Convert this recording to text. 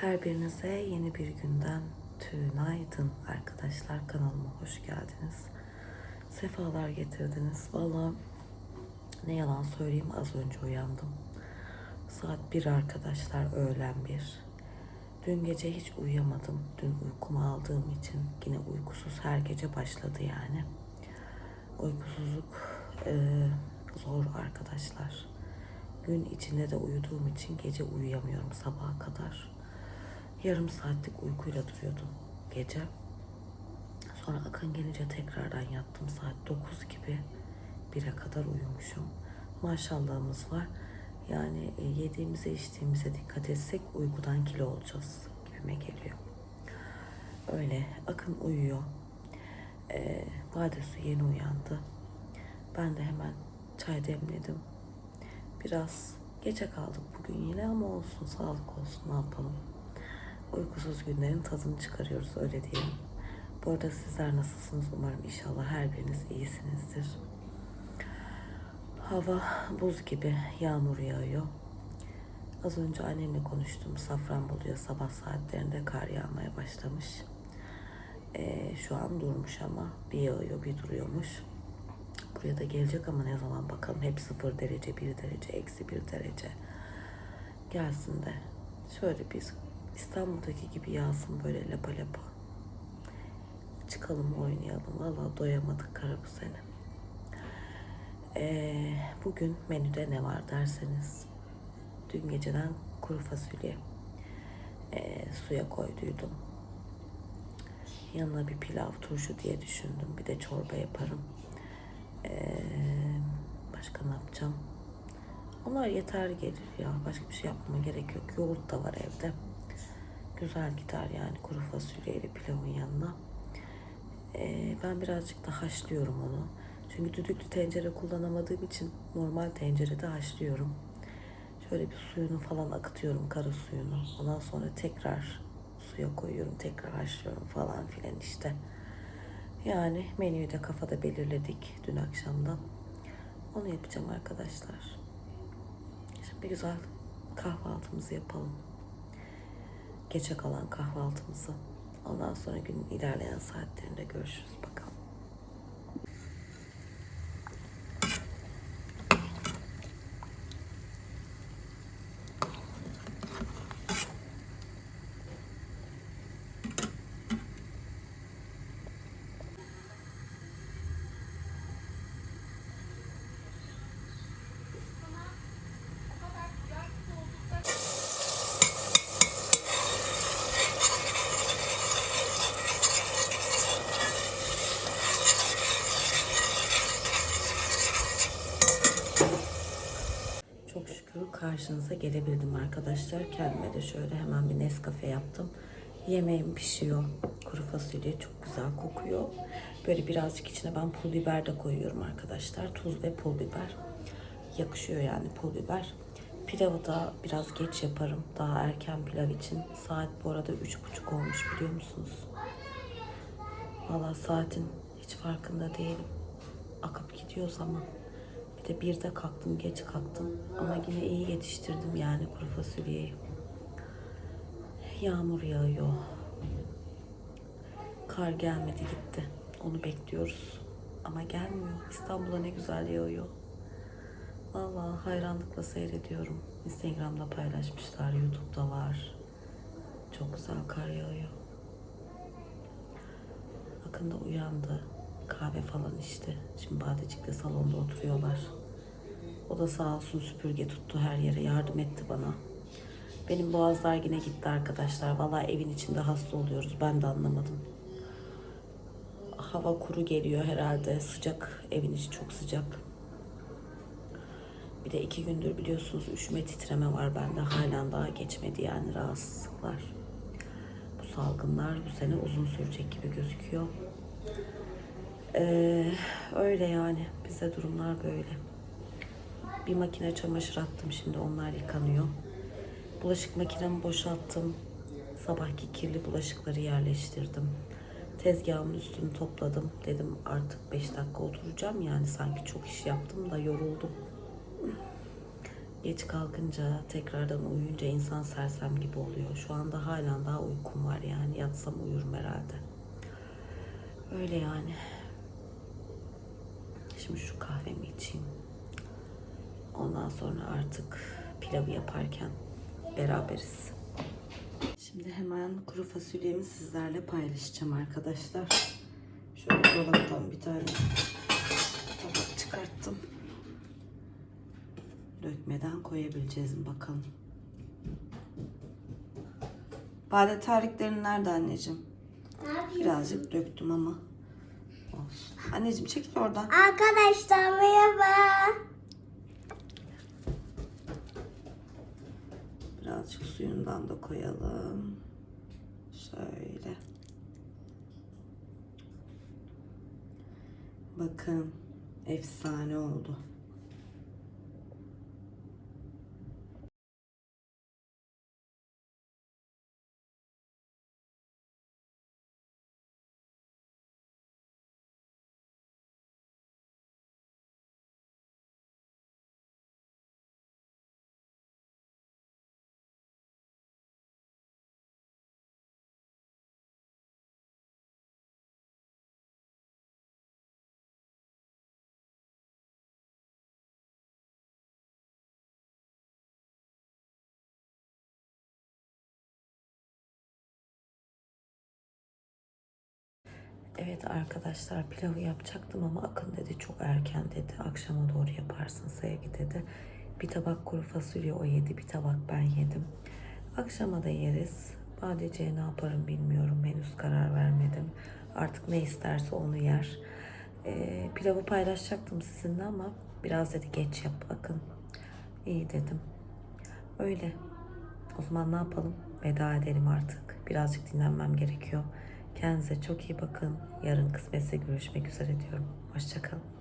Her birinize yeni bir günden tünaydın arkadaşlar. Kanalıma hoş geldiniz. Sefalar getirdiniz. Valla ne yalan söyleyeyim az önce uyandım. Saat 1 arkadaşlar öğlen 1. Dün gece hiç uyuyamadım. Dün uykumu aldığım için yine uykusuz her gece başladı yani. Uykusuzluk eee, zor arkadaşlar. Gün içinde de uyuduğum için gece uyuyamıyorum sabaha kadar. Yarım saatlik uykuyla duruyordum gece. Sonra Akın gelince tekrardan yattım. Saat 9 gibi 1'e kadar uyumuşum. Maşallahımız var. Yani e, yediğimize içtiğimize dikkat etsek uykudan kilo olacağız gibime geliyor. Öyle Akın uyuyor. Ee, Badesu yeni uyandı. Ben de hemen çay demledim. Biraz geçe kaldık bugün yine ama olsun sağlık olsun ne yapalım. Uykusuz günlerin tadını çıkarıyoruz öyle diyelim. Bu arada sizler nasılsınız umarım inşallah her biriniz iyisinizdir. Hava buz gibi yağmur yağıyor. Az önce annemle konuştum. Safranbolu'ya sabah saatlerinde kar yağmaya başlamış. Ee, şu an durmuş ama bir yağıyor bir duruyormuş. Buraya da gelecek ama ne zaman bakalım. Hep sıfır derece, bir derece, eksi bir derece. Gelsin de şöyle biz İstanbul'daki gibi yağsın böyle lapa lapa. Çıkalım oynayalım. Valla doyamadık kara bu sene. Ee, bugün menüde ne var derseniz dün geceden kuru fasulye ee, suya koyduydum. Yanına bir pilav, turşu diye düşündüm. Bir de çorba yaparım. Ee, başka ne yapacağım? Onlar yeter gelir ya. Başka bir şey yapmama gerek yok. Yoğurt da var evde. Güzel gider yani kuru fasulyeyle pilavın yanına. Ee, ben birazcık da haşlıyorum onu. Çünkü düdüklü tencere kullanamadığım için normal tencerede haşlıyorum. Şöyle bir suyunu falan akıtıyorum, kara suyunu. Ondan sonra tekrar suya koyuyorum, tekrar haşlıyorum falan filan işte. Yani menüyü de kafada belirledik dün akşamdan. Onu yapacağım arkadaşlar. Şimdi güzel kahvaltımızı yapalım. Geçe kalan kahvaltımızı. Ondan sonra günün ilerleyen saatlerinde görüşürüz bakalım. Çok şükür karşınıza gelebildim arkadaşlar. Kendime de şöyle hemen bir Nescafe yaptım. Yemeğim pişiyor. Kuru fasulye çok güzel kokuyor. Böyle birazcık içine ben pul biber de koyuyorum arkadaşlar. Tuz ve pul biber. Yakışıyor yani pul biber. Pilavı da biraz geç yaparım. Daha erken pilav için. Saat bu arada üç buçuk olmuş biliyor musunuz? Valla saatin hiç farkında değilim. Akıp gidiyor zaman. Bir de kalktım, geç kalktım. Ama yine iyi yetiştirdim yani kuru fasulyeyi. Yağmur yağıyor. Kar gelmedi gitti. Onu bekliyoruz. Ama gelmiyor. İstanbul'a ne güzel yağıyor. Vallahi hayranlıkla seyrediyorum. Instagram'da paylaşmışlar, YouTube'da var. Çok güzel kar yağıyor. Akın da uyandı. Kahve falan içti. Şimdi Badecik'te salonda oturuyorlar. O da sağ olsun süpürge tuttu her yere yardım etti bana. Benim boğazlar yine gitti arkadaşlar. Vallahi evin içinde hasta oluyoruz. Ben de anlamadım. Hava kuru geliyor herhalde. Sıcak. Evin içi çok sıcak. Bir de iki gündür biliyorsunuz üşüme titreme var bende. Halen daha geçmedi yani rahatsızlıklar. Bu salgınlar bu sene uzun sürecek gibi gözüküyor. Ee, öyle yani. Bize durumlar böyle. Bir makine çamaşır attım şimdi onlar yıkanıyor. Bulaşık makinemi boşalttım. Sabahki kirli bulaşıkları yerleştirdim. Tezgahımın üstünü topladım. Dedim artık 5 dakika oturacağım yani sanki çok iş yaptım da yoruldum. geç kalkınca tekrardan uyuyunca insan sersem gibi oluyor. Şu anda halen daha uykum var yani yatsam uyurum herhalde. Öyle yani. Şimdi şu kahvemi içeyim. Ondan sonra artık pilavı yaparken beraberiz. Şimdi hemen kuru fasulyemi sizlerle paylaşacağım arkadaşlar. Şöyle dolaptan bir tane tabak çıkarttım. Dökmeden koyabileceğiz mi bakalım. Bade tariklerin nerede anneciğim? Birazcık döktüm ama olsun. Anneciğim çekil oradan. Arkadaşlar merhaba. Birazcık suyundan da koyalım. Şöyle. Bakın efsane oldu. Evet arkadaşlar pilavı yapacaktım ama Akın dedi çok erken dedi. Akşama doğru yaparsın Sevgi dedi. Bir tabak kuru fasulye o yedi, bir tabak ben yedim. Akşama da yeriz. Badece'ye ne yaparım bilmiyorum. Henüz karar vermedim. Artık ne isterse onu yer. Ee, pilavı paylaşacaktım sizinle ama biraz dedi geç yap Akın. İyi dedim. Öyle. O zaman ne yapalım? Veda edelim artık. Birazcık dinlenmem gerekiyor. Kendinize çok iyi bakın. Yarın kısmetse görüşmek üzere diyorum. Hoşçakalın.